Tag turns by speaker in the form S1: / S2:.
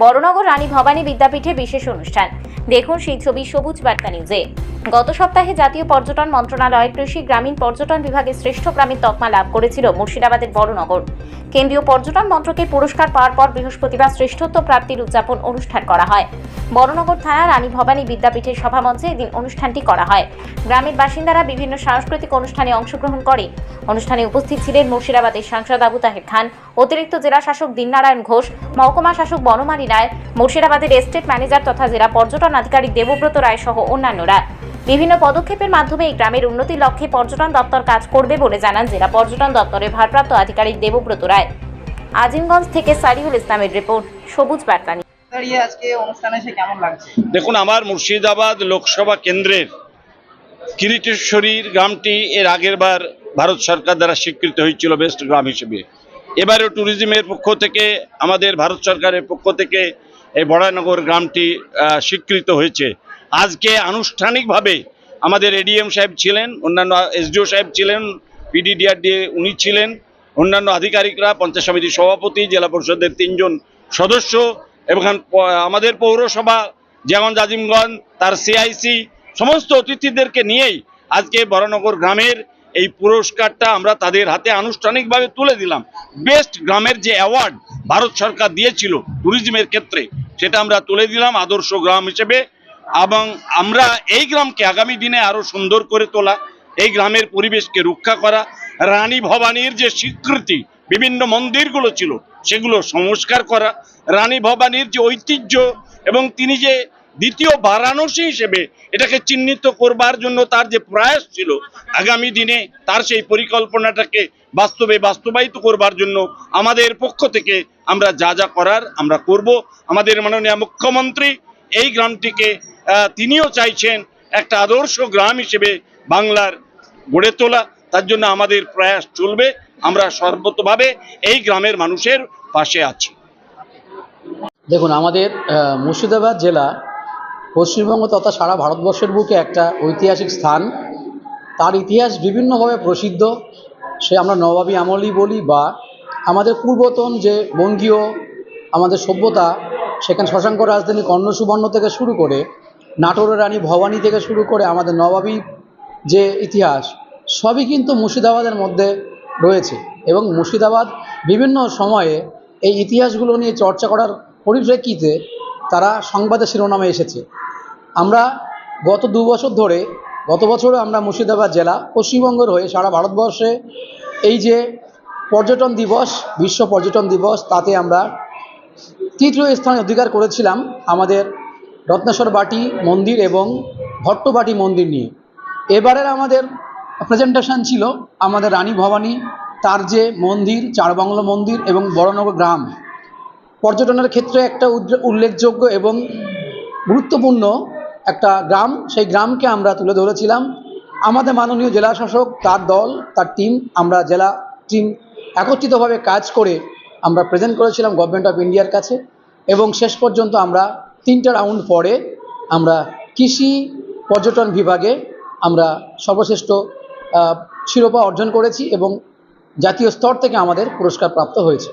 S1: বড়নগর রানী ভবানী বিদ্যাপীঠে বিশেষ অনুষ্ঠান। দেখুন সেই ছবি সবুজ বার্তা নিউজে। গত সপ্তাহে জাতীয় পর্যটন মন্ত্রণালয়ের কৃষি, গ্রামীণ পর্যটন বিভাগে শ্রেষ্ঠ গ্রামীণ তকমা লাভ করেছিল মুর্শিদাবাদের বড়নগর। কেন্দ্রীয় পর্যটন মন্ত্রকের পুরস্কার পাওয়ার পর বৃহস্পতিবার শ্রেষ্ঠত্ব প্রাপ্তির উদযাপন অনুষ্ঠান করা হয়। বড়নগর থানা রানী ভবানী বিদ্যাপীঠের সভামঞ্চে এদিন অনুষ্ঠানটি করা হয়। গ্রামের বাসিন্দারা বিভিন্ন সাংস্কৃতিক অনুষ্ঠানে অংশগ্রহণ করে। অনুষ্ঠানে উপস্থিত ছিলেন মুর্শিদাবাদের সাংসদ আবু তাহের খান, অতিরিক্ত জেলা শাসক দীননারায়ণ ঘোষ, মহকুমা শাসক বনমালী রায় মুর্শিদাবাদের এস্টেট ম্যানেজার তথা জেলা পর্যটন আধিকারিক দেবব্রত রায় সহ অন্যান্যরা। বিভিন্ন পদক্ষেপের মাধ্যমে এই গ্রামের উন্নতির লক্ষ্যে পর্যটন দপ্তর কাজ করবে বলে জানান জেলা পর্যটন দপ্তরের ভারপ্রাপ্ত আধিকারিক দেবব্রত রায়। আজিমগঞ্জ থেকে সারিউল ইসলামের রিপোর্ট সবুজ বার্তা নিউজ।
S2: দাঁড়িয়ে আজকে অনুষ্ঠানে এসে কেমন লাগছে?
S3: দেখুন আমার মুর্শিদাবাদ লোকসভা কেন্দ্রের কিরিটেশ্বরীর গ্রামটি এর আগের বার ভারত সরকার দ্বারা স্বীকৃত হয়েছিল বেস্ট গ্রাম হিসেবে। এবারেও ট্যুরিজমের পক্ষ থেকে, আমাদের ভারত সরকারের পক্ষ থেকে এই বড়ানগর গ্রামটি স্বীকৃত হয়েছে। আজকে আনুষ্ঠানিকভাবে আমাদের এডিএম সাহেব ছিলেন, অন্যান্য এসডিও সাহেব ছিলেন পিডিডিআরডি উনি ছিলেন, অন্যান্য আধিকারিকরা, পঞ্চায়েত সমিতির সভাপতি, জেলা পরিষদের তিনজন সদস্য, এবং আমাদের পৌরসভা, যেমন আজিমগঞ্জ তার সিআইসি সমস্ত অতিথিদেরকে নিয়েই আজকে বরানগর গ্রামের এই পুরস্কারটা আমরা তাদের হাতে আনুষ্ঠানিকভাবে তুলে দিলাম। বেস্ট গ্রামের যে অ্যাওয়ার্ড ভারত সরকার দিয়েছিল ট্যুরিজমের ক্ষেত্রে, সেটা আমরা তুলে দিলাম আদর্শ গ্রাম হিসেবে এবং আমরা এই গ্রামকে আগামী দিনে আরও সুন্দর করে তোলা, এই গ্রামের পরিবেশকে রক্ষা করা, রানী ভবানীর যে স্বীকৃতি, বিভিন্ন মন্দিরগুলো ছিল, সেগুলো সংস্কার করা, রানী ভবানীর যে ঐতিহ্য এবং তিনি যে দ্বিতীয় বারাণসী হিসেবে এটাকে চিহ্নিত করবার জন্য তার যে প্রয়াস ছিল, আগামী দিনে তার সেই পরিকল্পনাটাকে বাস্তবে বাস্তবায়িত করবার জন্য আমাদের পক্ষ থেকে আমরা যা যা করার আমরা করব। আমাদের মাননীয় মুখ্যমন্ত্রী এই গ্রামটিকে তিনিও চাইছেন একটা আদর্শ গ্রাম হিসেবে বাংলার গড়ে তোলা। তার জন্য আমাদের প্রয়াস চলবে। আমরা সর্বতভাবে এই গ্রামের মানুষের পাশে আছি।
S4: দেখুন, আমাদের মুর্শিদাবাদ জেলা পশ্চিমবঙ্গ তথা সারা ভারতবর্ষের বুকে একটা ঐতিহাসিক স্থান। তার ইতিহাস বিভিন্নভাবে প্রসিদ্ধ। সে আমরা নবাবী আমলই বলি বা আমাদের পূর্বতন যে বঙ্গীয়, আমাদের সভ্যতা, সেখানে শশাঙ্ক রাজধানী কর্ণ সুবর্ণ থেকে শুরু করে নাটোরের রানী ভবানী থেকে শুরু করে আমাদের নবাবী যে ইতিহাস, সবই কিন্তু মুর্শিদাবাদের মধ্যে রয়েছে। এবং মুর্শিদাবাদ বিভিন্ন সময়ে এই ইতিহাসগুলো নিয়ে চর্চা করার পরিপ্রেক্ষিতে তারা সংবাদের শিরোনামে এসেছে। আমরা গত দু বছর ধরে, গত বছরও আমরা মুর্শিদাবাদ জেলা, পশ্চিমবঙ্গের হয়ে সারা ভারতবর্ষে এই যে পর্যটন দিবস, বিশ্ব পর্যটন দিবস, তাতে আমরা তৃতীয় স্থান অধিকার করেছিলাম আমাদের রত্নেশ্বর বাটি মন্দির এবং ভট্টবাটি মন্দির নিয়ে। এবারের আমাদের প্রেজেন্টেশন ছিল আমাদের রানী ভবানী, তার যে মন্দির চারবাংলা মন্দির এবং বড়নগর গ্রাম। পর্যটনের ক্ষেত্রে একটা উল্লেখযোগ্য এবং গুরুত্বপূর্ণ একটা গ্রাম, সেই গ্রামকে আমরা তুলে ধরেছিলাম। আমাদের মাননীয় জেলা শাসক, তার দল, তার টিম আমরা জেলা টিম একত্রিতভাবে কাজ করে আমরা প্রেজেন্ট করেছিলাম গভর্নমেন্ট অফ ইন্ডিয়ার কাছে এবং শেষ পর্যন্ত আমরা তিনটা রাউন্ড পরে আমরা কৃষি পর্যটন বিভাগে আমরা সর্বশ্রেষ্ঠ শিরোপা অর্জন করেছি এবং জাতীয় স্তর থেকে আমাদের পুরস্কার প্রাপ্ত হয়েছে।